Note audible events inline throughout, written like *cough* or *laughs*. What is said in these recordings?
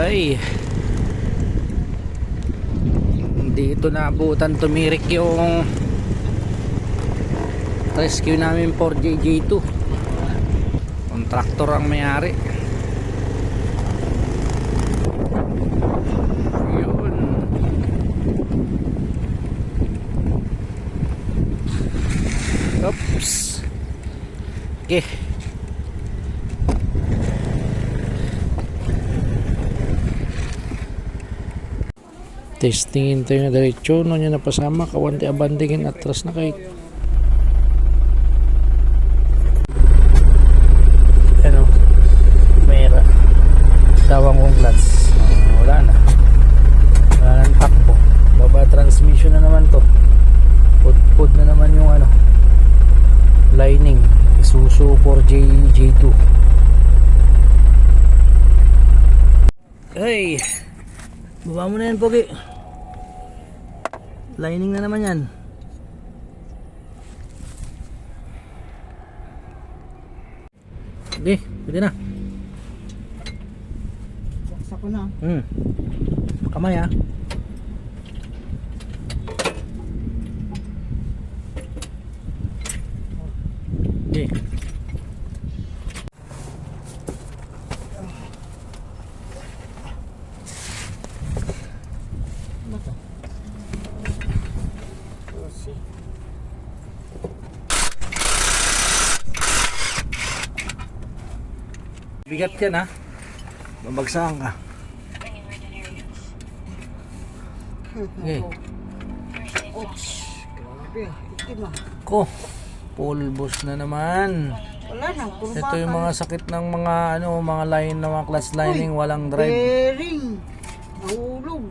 Ay. Dito na abutan tumirik yung rescue namin 4JJ2. Kontraktor ang mayari. Yun. Oops. Okay. Testingin tayo na diretso. No niya napasama. Kawanti abandingin atras na kay ano mera tawang kong clutch Ah, wala na. Wala nang takbo. Baba transmission na naman to. Put na naman yung ano lining. Isuzu 4JJ2 hey! Baba mo na yan pogi lining na naman yan Sige, pwede na. Saksa ko na. Hmm. Kamay ah. Okay. Bigat yan ha. Babagsakan ka. Okay. Ouch! Grabe. Itim ah. Ko. Pulbos na naman. Wala na. Puro Ito yung mga sakit ng mga ano, mga line ng mga clutch lining, walang drive. Bearing. Nahulog.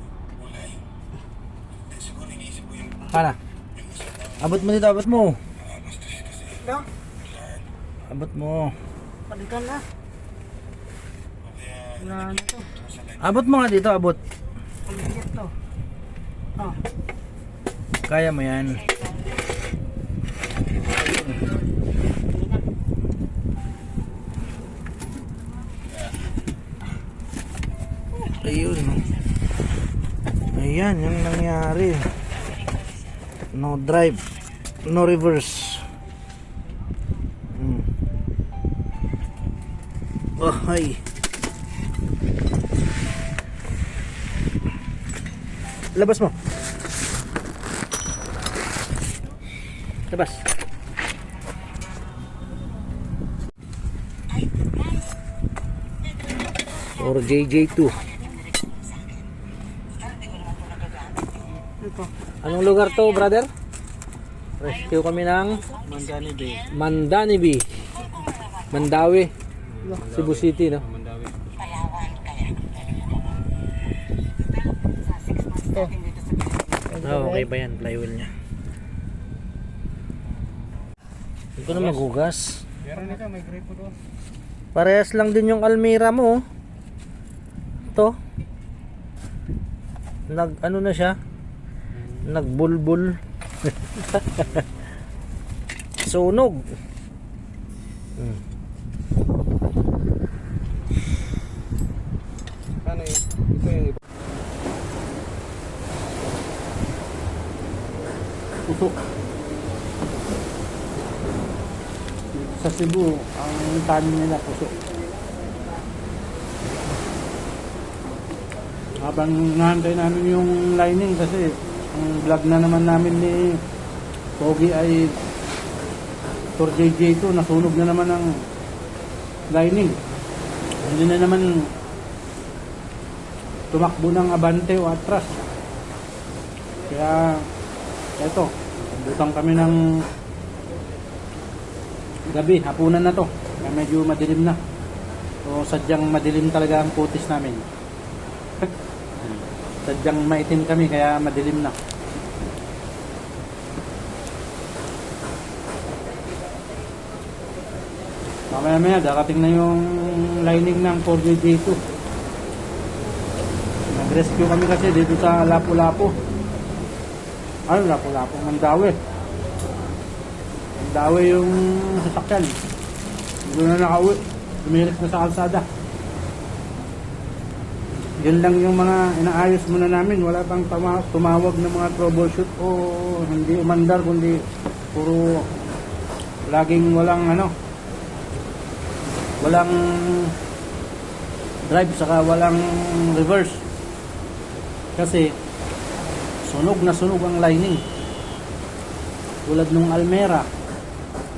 Kana. Abot mo dito, abot mo. No? Abot mo. Palitan na. Na to. Abot mo nga dito, abot. To. Ah. Kaya mo yan. Ayun. Ayan, yung nangyari. No drive. No reverse. Hmm. Oh, ay. Labas mo. Labas. Or JJ2. Ito. Anong lugar to, brother? Rescue kami ng Mandani Bay. Mandanibi. Mandawi. Cebu City, no? Oh, okay ba yan? Flywheel niya. Hindi ko na maghugas. Meron ka. May gripo doon. Parehas lang din yung Almira mo. oh. Ito. Nag ano na siya? Nagbulbul. *laughs* Sunog. Hmm. Ano yun? Ito yung iba. Puso. Sa Cebu, ang tanin nila puso. Habang nahantay namin yung lining kasi ang vlog na naman namin ni Pogi ay Tour JJ2 nasunog na naman ang lining. Hindi na naman tumakbo ng abante o atras. Kaya, eto, butang kami ng gabi, hapunan na to. Kaya medyo madilim na. So, sadyang madilim talaga ang putis namin. *laughs* sadyang maitim kami, kaya madilim na. Mamaya maya, darating na yung lining ng 4JJ2. Nag-rescue kami kasi dito sa Lapu-Lapu. Ay, Lapu-Lapu, Mandawi. Mandawi yung sasakyan. Doon na nakauwi. Tumirik na sa kalsada. Yun lang yung mga inaayos muna namin. Wala pang tumawag ng mga troubleshoot o hindi umandar kundi puro laging walang ano walang drive saka walang reverse kasi sunog na sunog ang lining. Tulad nung Almera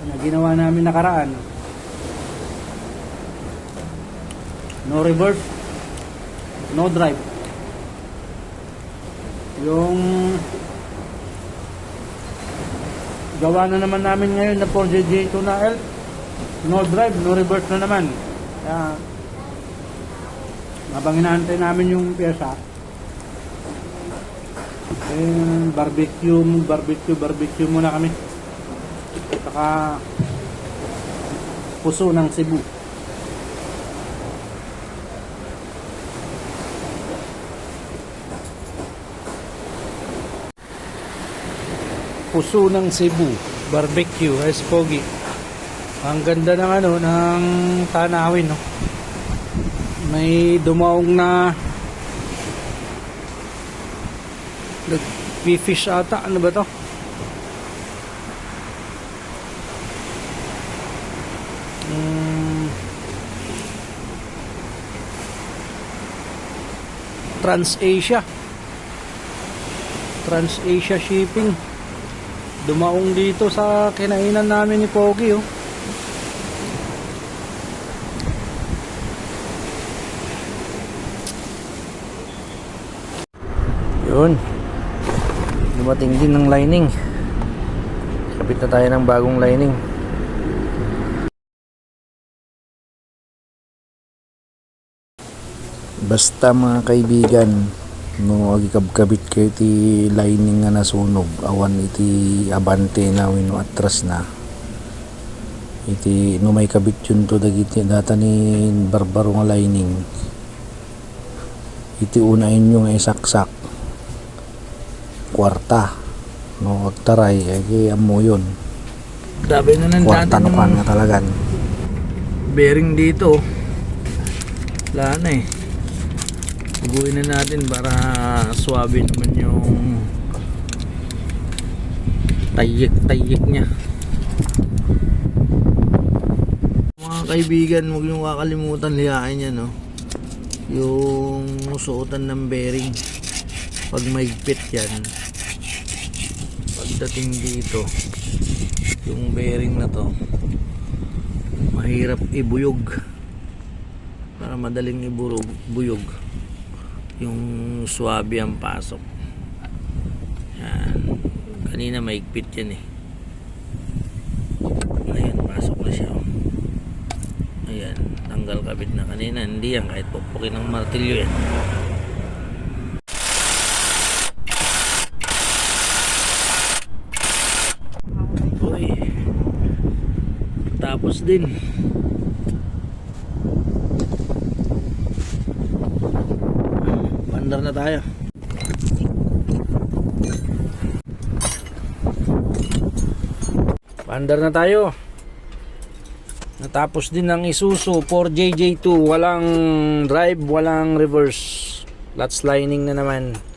na ginawa namin nakaraan. No reverse no drive. Yung gawa na naman namin ngayon na 4JJ2 na no drive, no reverse na naman. Kaya habang inaantay namin yung pyesa eh, barbecue barbecue barbecue muna kami saka puso ng Cebu Puso ng Cebu, barbecue, as pogi. Ang ganda ng ano, ng tanawin, no. May dumaong na nag-fish ata, ano ba to? Mm, Trans-Asia. Trans-Asia Shipping. Dumaong dito sa kinainan namin ni Pogi oh. yun dumating din ng lining. Kapit na tayo ng bagong lining. Basta mga kaibigan no agikabkabit kayo ti lining nga nasunog. Awan iti abante na wino atras na. Iti no may kabit yun to dagiti data ni barbaro nga lining. Iti unain nyo nga isaksak kwarta. No agtaray ay amo yun. Dabi na ng Kwarta no kan nga talagan. bearing dito. Wala na eh. Buguin na natin para swabe naman yung tayik-tayik niya. Mga kaibigan huwag nyo kakalimutan lihain yan no? yung suotan ng bearing. Pag maigpit yan pagdating dito yung bearing na to mahirap ibuyog. Para madaling iburog buyog yung swabe ang pasok. Yan. Kanina maigpit yan eh. Ayan pasok na siya oh. ayan tanggal kabit na kanina. Hindi yan kahit pupukin ng martilyo yan Uy. Din. Bandar na tayo. Bandar na tayo. Natapos din ng Isuzu 4JJ2. Walang drive, walang reverse. Lots lining na naman.